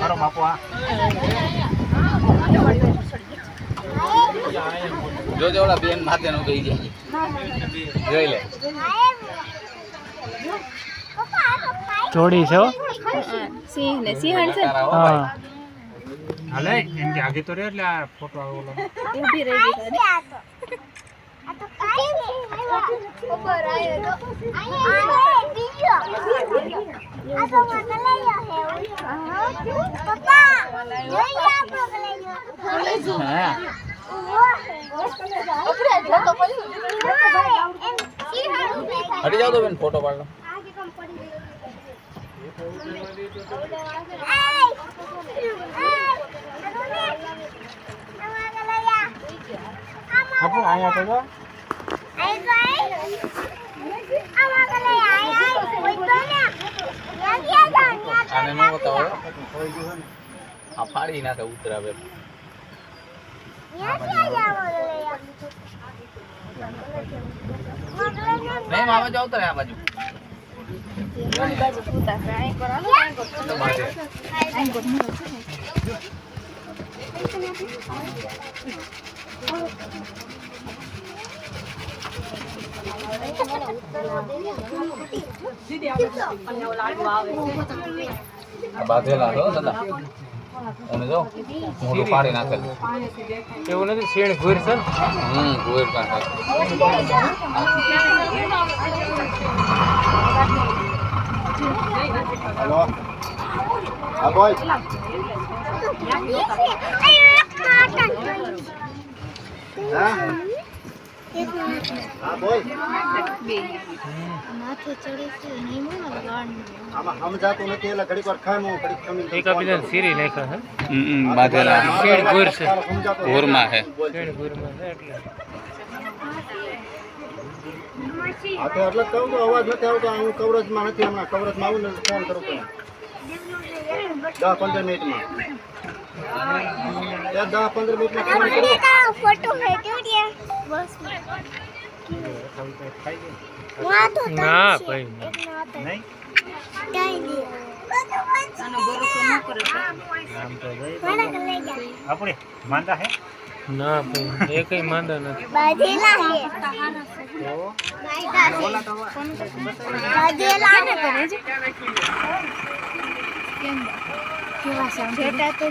મારો બાપુ આ જોજો ઓલા બેન માથે નું કહી જાય જોઈ લે. જોડી છે હો. સિંહ ને સિંહણ છે હા. હાલે એમ કે આગે તો રે એટલે આ ફોટો આવે ઓલો ઊભી રહી ગઈ છે. હા. હટી જાઓ તો બેન ફોટો પાડ. લો બાપુ અહીંયા તો જો. આને નો બતાવો. આ ફાડી નાખે ઉતરા બેન. નહીં આ બાજુ ઉતરે આ બાજુ ઓલી બાજુ ભૂતા છે. અહીં પર હાલો, અહીં પર મોટો છે આ બાંધેલા છો દાદા અને જો મોઢું પાડી નાખે એવું નથી શેણ ઘૂર છે હમ કુવેર પાસે હલો. હા બોલ. હા? હા બોલ. આમાં સમજાતું નથી એટલે ઘડીક વાર સીરી છે? હમ બાંધેલા છે. છે. એટલે. હા તો એટલે કહું તો અવાજ નથી આવતો હું કવરેજમાં નથી હમણાં. કવરેજમાં આવું ને ફોન કરું છું. દસ પંદર મિનિટમાં. દસ પંદર મિનિટમાં ફોન કરું. ના ભાઈ. નહીં આપણે માંદા હે ના ભાઈ એ કઈ માંદા નથી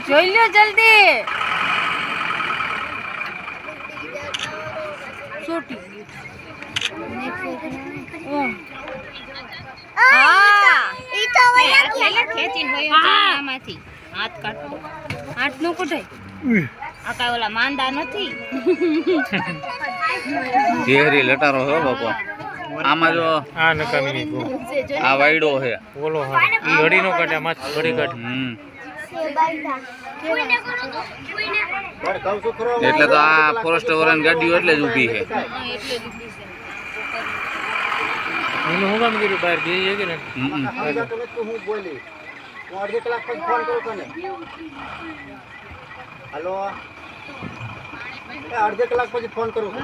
જોઈ લ્યો જલ્દી આમાંથી હાથ કાઢતો હાથ નો કઢાય આ ઓલા માંદા નથી. ઘેરી લટારો હો બાપા. આમાં જો આ નકામી આ વાયડો છે. ઓલો હા ઈ નો કાઢે માથ ઘડી કાઢે હમ. એટલે તો આ ફોરેસ્ટ વાળાની ગાડીઓ એટલે જ ઊભી છે. એનું હું કામ કર્યું? બહાર બે જગ્યાએ ને? હમ. સમજાતું નથી તો હું બોલી હું અડધી કલાક પછી ફોન કરું તને. હલો? એ અડધી કલાક પછી ફોન કરું.